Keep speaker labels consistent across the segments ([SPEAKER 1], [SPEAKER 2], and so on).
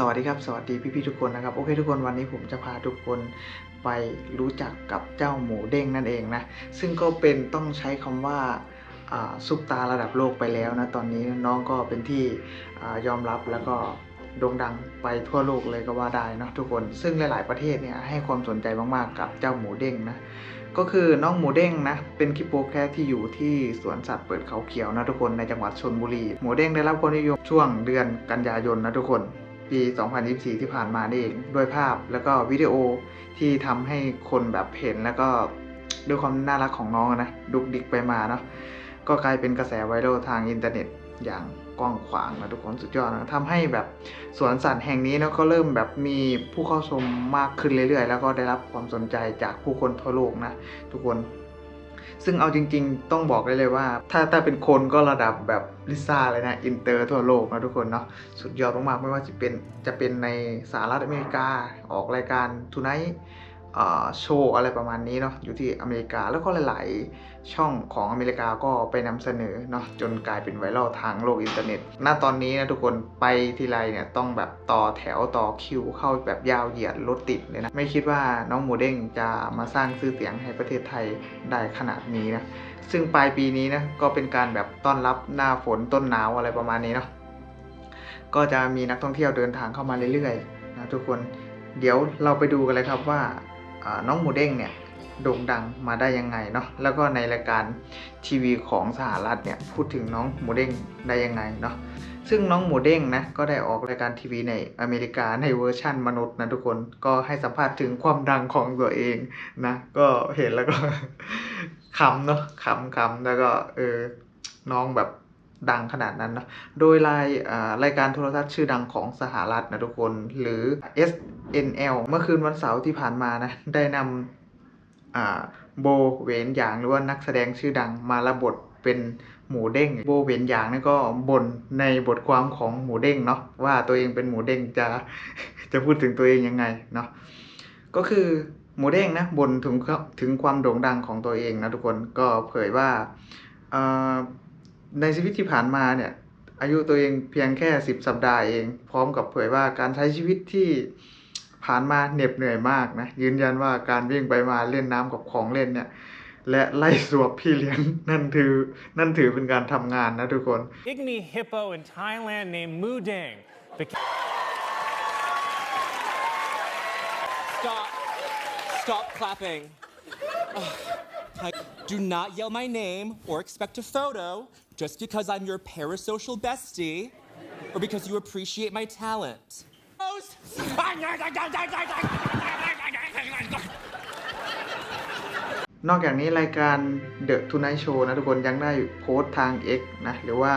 [SPEAKER 1] สวัสดีครับ สวัสดีพี่ๆทุกคนนะครับ โอเคทุกคนวันนี้ผมจะพาทุกคนไปรู้จักกับเจ้าหมูเด้งนั่นเองนะ ซึ่งก็เป็นต้องใช้คำว่าอ่าซุปตาระดับโลกไปแล้วนะ ตอนนี้น้องก็เป็นที่อยอมรับแล้วก็โด่งดังไปทั่วโลกเลยก็ว่าได้นะทุกคน ซึ่งหลาย ๆ ประเทศเนี่ยให้ความสนใจมาก ๆ กับเจ้าหมูเด้งนะ ก็คือน้องหมูเด้งนะ เป็นคิปโปแคทที่อยู่ที่สวนสัตว์เปิดเขาเขียวนะทุกคนในจังหวัดชนบุรี หมูเด้งได้รับความนิยมช่วงเดือนกันยายนนะทุกคน ปี 2024 ที่ผ่านมานี่เองด้วยภาพแล้วก็วิดีโอที่ทำให้คนแบบเห็นแล้วก็ด้วยความน่ารักของน้องนะดุกดิกไปมาเนาะก็กลายเป็นกระแสไวรัลทางอินเทอร์เน็ตอย่างกว้างขวางนะทุกคนสุดยอดนะทำให้แบบสวนสัตว์แห่งนี้เนาะก็เริ่มแบบมีผู้เข้าชมมากขึ้นเรื่อยๆ แล้วก็ได้รับความสนใจจากผู้คนทั่วโลกนะทุกคน ซึ่งเอาจริง ๆ ต้องบอกได้เลยว่า ถ้าถ้าเป็นคนก็ระดับแบบลิซ่าเลยนะ อินเตอร์ทั่วโลกนะทุกคนเนาะสุดยอดมากๆไม่ว่าจะเป็นจะเป็นในสหรัฐอเมริกา ออกรายการทูไนท์ โชว์อะไรประมาณนี้เนาะอยู่ที่อเมริกาแล้วก็หลาย ๆ ช่องของอเมริกาก็ไปนำเสนอเนาะจนกลายเป็นไวรัลทางโลกอินเทอร์เน็ตณตอนนี้นะทุกคนไปทีไรเนี่ยต้องแบบต่อแถวต่อคิวเข้าแบบยาวเหยียดรถติดเลยนะไม่คิดว่าน้องหมูเด้งจะมาสร้างชื่อเสียงให้ประเทศไทยได้ขนาดนี้นะซึ่งปลายปีนี้นะก็เป็นการแบบต้อนรับหน้าฝนต้นหนาวอะไรประมาณนี้เนาะก็จะมีนักท่องเที่ยวเดินทางเข้ามาเรื่อย ๆ นะทุกคนเดี๋ยวเราไปดูกันเลยครับว่า น้องหมูเด้งเนี่ยโด่งดังมาได้ยังไงเนาะแล้วก็ในรายการทีวีของสหรัฐเนี่ยพูดถึงน้องหมูเด้งได้ยังไงเนาะซึ่งน้องหมูเด้งนะก็ได้ออกรายการทีวีในอเมริกาในเวอร์ชั่นมนุษย์นะทุกคนก็ให้สัมภาษณ์ถึงความดังของตัวเองนะก็เห็นแล้วก็ขำเนาะขำขำแล้วก็เออน้องแบบดังขนาดนั้นเนาะโดยรายอ่รายการโทรทัศน์ชื่อดังของสหรัฐนะทุกคนหรือ NL เมื่อคืนวันเสาร์ที่ผ่านมานะ ได้นำโบเวนหยางหรือว่านักแสดงชื่อดังมารับบทเป็นหมูเด้งโบเวนหยางนี่ก็บ่นในบทความของหมูเด้งเนาะว่าตัวเองเป็นหมูเด้งจะจะพูดถึงตัวเองยังไงเนาะก็คือหมูเด้งนะบ่นถึงถึงความโด่งดังของตัวเองนะทุกคนก็เผยว่าในชีวิตที่ผ่านมาเนี่ยอายุตัวเองเพียงแค่ 10 สัปดาห์เอง พร้อมกับเผยว่าการใช้ชีวิตที่ ผ่านมาเหน็บเหนื่อยมากนะยืนยันว่าการวิ่งไปมาเล่นน้ำกับของเล่นเนี่ย และไล่สวบพี่เลี้ยงนั่นถือนั่นถือเป็นการทำงานนะทุกคน
[SPEAKER 2] Igni hippo in Thailand named Mudang. The
[SPEAKER 3] Stop. Stop clapping. Ugh. I- Do not yell my name or expect a photo just because I'm your parasocial bestie or because you appreciate my talent.
[SPEAKER 1] นอกจากนี้รายการ The Tonight Show นะทุกคนยังได้โพสต์ทาง X นะ หรือว่า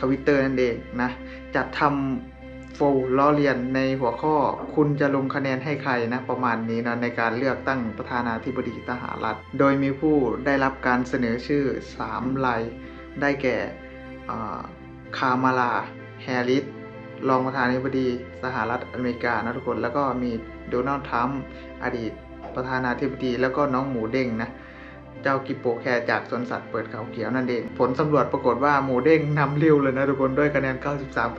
[SPEAKER 1] ทวิตเตอร์นั่นเองนะจัดทำโฟลล้อเลียนในหัวข้อคุณจะลงคะแนนให้ใครนะ ประมาณนี้นะ ในการเลือกตั้งประธานาธิบดีสหรัฐ โดยมีผู้ได้รับการเสนอชื่อ 3 ราย ได้แก่คามาลา แฮริส รองประธานาธิบดีสหรัฐอเมริกานะทุกคนแล้วก็มีโดนัลด์ทรัมป์อดีตประธานาธิบดี แล้วก็น้องหมูเด้งนะเจ้ากิปโปแคร์จากสวนสัตว์เปิดเขาเขียวนั่นเอง ผลสำรวจปรากฏว่าหมูเด้งนำเร็วเลยนะทุกคนด้วยคะแนน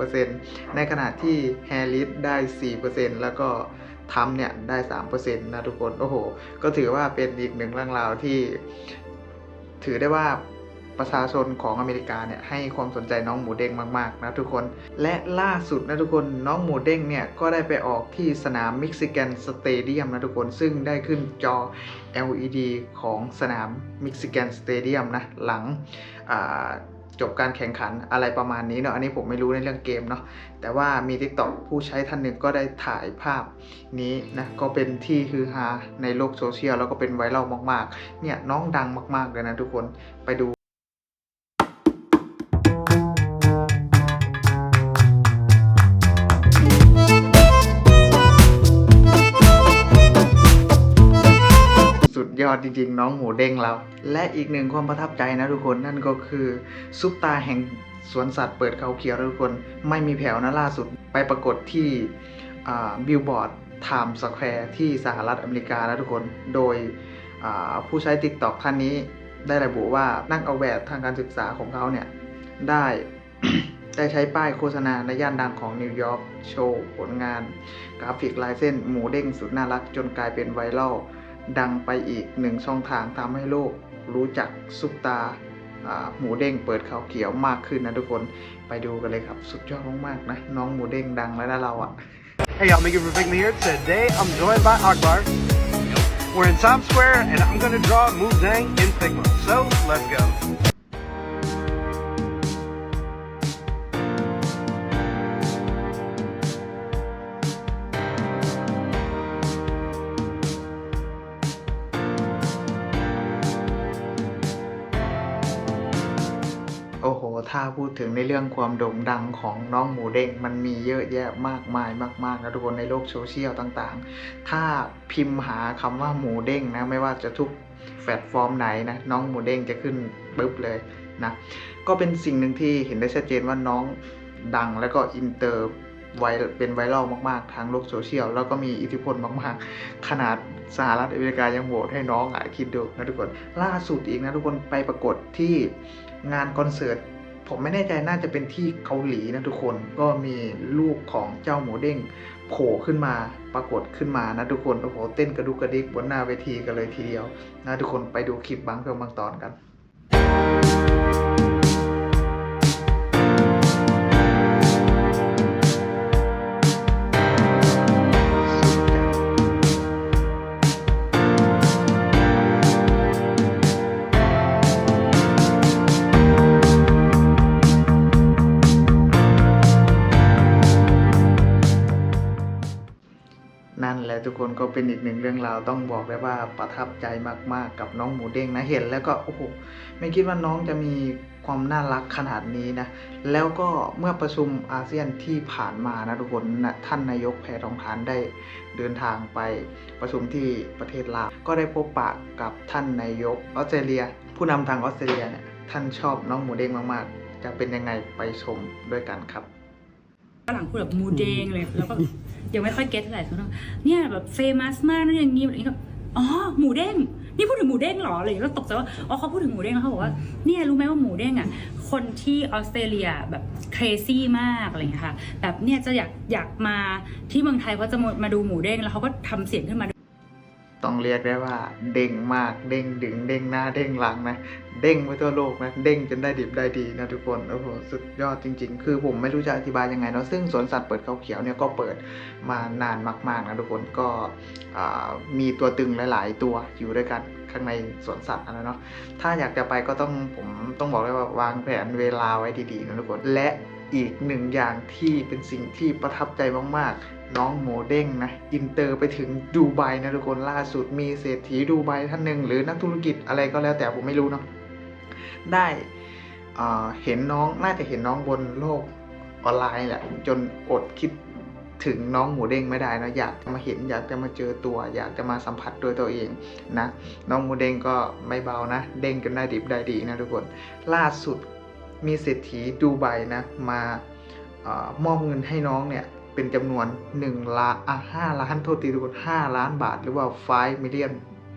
[SPEAKER 1] 93%ในขณะที่แฮร์ริสได้ 4%แล้วก็ทรัมป์เนี่ยได้ 3%นะทุกคน โอ้โห ก็ถือว่าเป็นอีกหนึ่งเรื่องราวที่ถือได้ว่า ประชาชนของอเมริกาเนี่ยให้ความสนใจน้องหมูเด้งมากๆนะทุกคน และล่าสุดนะทุกคนน้องหมูเด้งเนี่ยก็ได้ไปออกที่สนามมิกซิกันสเตเดียมนะทุกคนซึ่งได้ขึ้นจอ LED ของสนามมิกซิกันสเตเดียมนะหลังจบการแข่งขันอะไรประมาณนี้เนาะอันนี้ผมไม่รู้ในเรื่องเกมเนาะแต่ว่ามี TikTok ผู้ใช้ท่านหนึ่งก็ได้ถ่ายภาพนี้นะก็เป็นที่ฮือฮาในโลกโซเชียลแล้วก็เป็นไวรัลมากๆเนี่ยน้องดังมากๆเลยนะทุกคนไปดู ดยอดจริง ๆ น้องหมูเด้งเรา และอีกหนึ่งความประทับใจนะทุกคนนั่นก็คือซุปตาแห่งสวนสัตว์เปิดเขาเขียวทุกคนไม่มีแผ่วนะล่าสุดไปปรากฏที่บิลบอร์ดไทม์สแควร์ที่สหรัฐอเมริกานะทุกคน โดยผู้ใช้ TikTok ท่านนี้ได้ระบุว่านักเอาแบบทางการศึกษาของเขาเนี่ยได้ได้ใช้ป้ายโฆษณาในย่านดังของนิวยอร์กโชว์ผลงาน กราฟิกลายเส้นหมูเด้งสุดน่ารักจนกลายเป็นไวรัล ดังไปอีกหนึ่งช่องทางทำให้โลกรู้จักซุปตาหมูเด้งเปิดเขาเขียวมากขึ้นนะทุกคนไปดูกันเลยครับ สุดยอดมากๆนะ น้องหมูเด้งดังแล้วนะเราอะ
[SPEAKER 4] Hey y'all, Miguel Raviglia here. Today I'm joined by Akbar. We're in Times Square and I'm gonna draw Muzang in Figma. So let's go.
[SPEAKER 1] พูดถึงในเรื่องความโด่งดังของน้องหมูเด้งมันมีเยอะแยะมากมายมากๆนะทุกคนในโลกโซเชียลต่างๆ ถ้าพิมพ์หาคำว่าหมูเด้งนะไม่ว่าจะทุกแพลตฟอร์มไหนนะน้องหมูเด้งจะขึ้นปุ๊บเลยนะก็เป็นสิ่งหนึ่งที่เห็นได้ชัดเจนว่าน้องดังแล้วก็อินเตอร์ไวเป็นไวรัลมาก ๆ ทางโลกโซเชียล แล้วก็มีอิทธิพลมาก ๆ ขนาดสหรัฐอเมริกายังโหวตให้น้องอะคิดดูนะทุกคน ล่าสุดอีกนะทุกคนไปประกวดที่งานคอนเสิร์ต ผมไม่แน่ใจน่าจะเป็นที่เกาหลีนะทุกคนก็มีลูกของเจ้าหมูเด้งโผล่ขึ้นมาปรากฏขึ้นมานะทุกคนโอ้โหเต้นกระดุกกระดิกบนหน้าเวทีกันเลยทีเดียวนะทุกคนไปดูคลิปบางเพียงบางตอนกัน เป็นอีกหนึ่งเรื่องราวต้องบอกเลยว่าประทับใจมากๆ กับน้องหมูเด้งนะเห็น แล้วก็โอ้โหไม่คิดว่าน้องจะมีความน่ารักขนาดนี้นะ แล้วก็เมื่อประชุมอาเซียนที่ผ่านมานะทุกคนนะท่านนายกแพทองทานได้เดินทางไปประชุมที่ประเทศลาว ก็ได้พบปะกับท่านนายกออสเตรเลีย ผู้นำทางออสเตรเลียเนี่ยท่านชอบน้องหมูเด้งมากๆ จะเป็นยังไงไปชมด้วยกันครับ
[SPEAKER 5] ฝรั่งพูดแบบมูเดงเลยแล้วก็ ยังไม่ค่อยเก็ตเท่าไหร่เขาต้องเนี่ยแบบเฟมัสมากนั่นอย่างนี้แบบนี้ก็อ๋อหมูเด้งนี่พูดถึงหมูเด้งเหรออะไรอย่างเงี้ยก็ตกใจว่าอ๋อเขาพูดถึงหมูเด้งแล้วเขาบอกว่าเนี่ยรู้ไหมว่าหมูเด้งอะคนที่ออสเตรเลียแบบเครซี่มากอะไรอย่างเงี้ยค่ะแบบเนี่ยจะอยากอยากมาที่เมืองไทยเพราะจะมามาดูหมูเด้งแล้วเขาก็ทำเสียงขึ้นมา
[SPEAKER 1] ต้องเรียกได้ว่า เด้งมากเด้งดึงเด้งหน้าเด้งหลังนะเด้งไปทั่วโลกนะเด้งจนได้ดิบได้ดีนะทุกคนโอ้โหสุดยอดจริง ๆ คือผมไม่รู้จะอธิบายยังไงเนาะซึ่งสวนสัตว์เปิดเขาเขียวเนี่ยก็เปิดมานานมากๆนะทุกคนก็มีตัวตึงหลาย ๆ ตัวอยู่ด้วยกันข้างในสวนสัตว์นะเนาะถ้าอยากจะไปก็ต้องผมต้องบอกเลยว่าวางแผนเวลาไว้ดีๆนะทุกคนและ อีกหนึ่งอย่างที่เป็นสิ่งที่ประทับใจมากๆ น้องโมเด้งนะ อินเตอร์ไปถึงดูไบนะทุกคนล่าสุดมีเศรษฐีดูไบท่านหนึ่งหรือนักธุรกิจอะไรก็แล้วแต่ผมไม่รู้เนาะได้เห็นน้องน่าจะเห็นน้องบนโลกออนไลน์แหละจนอดคิดถึงน้องหมูเด้งไม่ได้นะอยากจะมาเห็นอยากจะมาเจอตัว อยากจะมาสัมผัสด้วยตัวเองนะน้องหมูเด้งก็ไม่เบานะ เด้งกันได้ดิบได้ดีนะทุกคน ล่าสุด มีเศรษฐีดูไบนะมาออมอบเงินให้น้องเนี่ยเป็นจำนวน1ล้านอะ5ล้านโทษทีทุกคน5ล้านบาท หรือว่า5 million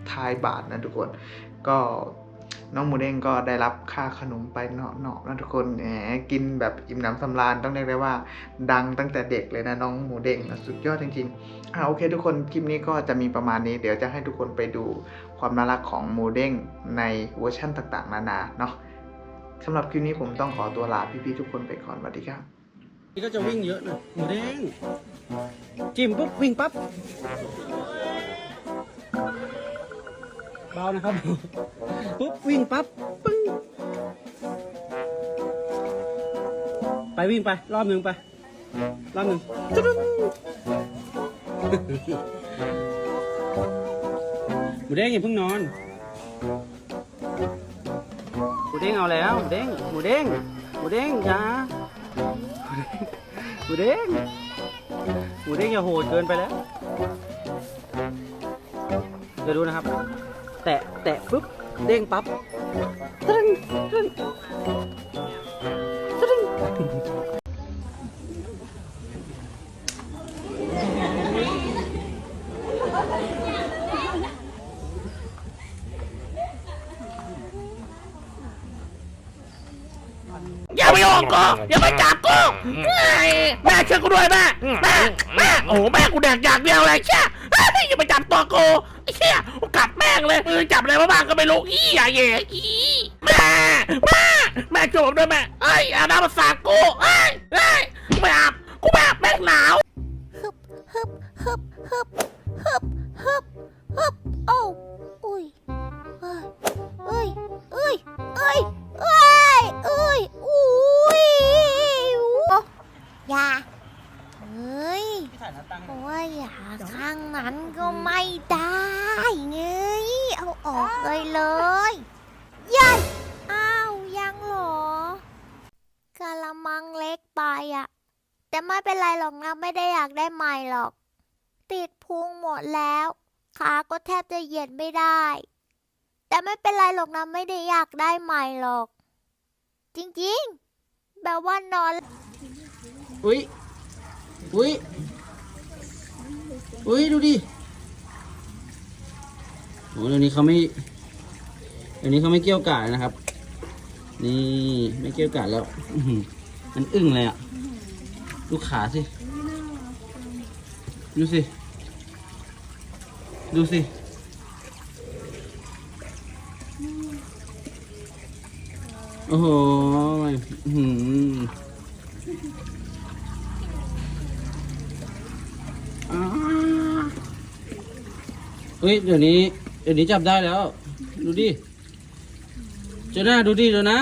[SPEAKER 1] ไทยบาทนะทุกคน ก็น้องหมูเด้งก็ได้รับค่าขนมไปเนาะๆนะทุกคนแหมกินแบบอิ่มหนำสำราญต้องเรียกได้ว่า ดังตั้งแต่เด็กเลยนะน้องหมูเด้งนะสุดยอดจริงๆอ่าโอเค ทุกคนคลิปนี้ก็จะมีประมาณนี้ เดี๋ยวจะให้ทุกคนไปดูความน่ารักของหมูเด้งในเวอร์ชั่นต่างๆ นานาเนาะ สำหรับคลิปนี้ผมต้องขอตัวลาพี่ๆทุกคนไปก่อนสวัสดีครับ
[SPEAKER 6] นี่ก็จะวิ่งเยอะหน่อยหมูแดงจิ้มปุ๊บวิ่งปั๊บเบานะครับปุ๊บวิ่งปั๊บปึ้งไปวิ่งไปรอบหนึ่งไปรอบหนึ่งจุ๊ดหมูแดงอย่าเพิ่งนอนหมู เด้งเอาแล้วหมูเด้งหมูเด้งหมูเด้งจ้าหมูเด้งหมูเด้งอย่าโหดเกินไปแล้วเดี๋ยวดูนะครับ แตะแตะปุ๊บเด้งปั๊บตึ้งตึ้งา
[SPEAKER 7] ไปยุ่งกูอย่ามาจับกูเฮ้ยแม่ช่วยกูด้วยแม่แม่แม่โอ้โหแม่กูแดกอย่างเดียวเลยเชี่ยเฮ้ยอย่ามาจับตัวกูไอ้เชี่ยกูกัดแม่งเลยเออจับอะไรมาบ้างก็ไม่รู้อีอย่าเย่อีแม่แม่แม่ช่วยผมด้วยแม่เอ้ยเอาน้ำมาสาดกูเอ้ย อาอ
[SPEAKER 8] อกเลยเลยยัยอ้าวยังเหรอกะละมังเล็กไปอะแต่ไม่เป็นไรหรอกนะไม่ได้อยากได้ใหม่หรอก ติดพุงหมดแล้ว ขาก็แทบจะเหยียดไม่ได้ แต่ไม่เป็นไรหรอกนะไม่ได้อยากได้ใหม่หรอก จริงๆ แบบว่านอน
[SPEAKER 6] อุ้ยอุ้ยอุ้ยดูดิ โอ้เดี๋ยวนี้เขาไม่เดี๋ยวนี้เขาไม่เกี่ยวกาดนะครับ นี่ไม่เกี่ยวกาดแล้วมันอึ้งเลยอะดูขาสิ ดูสิ ดูสิโอ้โหหืมเฮ้ย เดี๋ยวนี้ เดี๋ยวนี้จับได้แล้ว ดูดิเจ้าหน้าดูดิเจ้าหน้า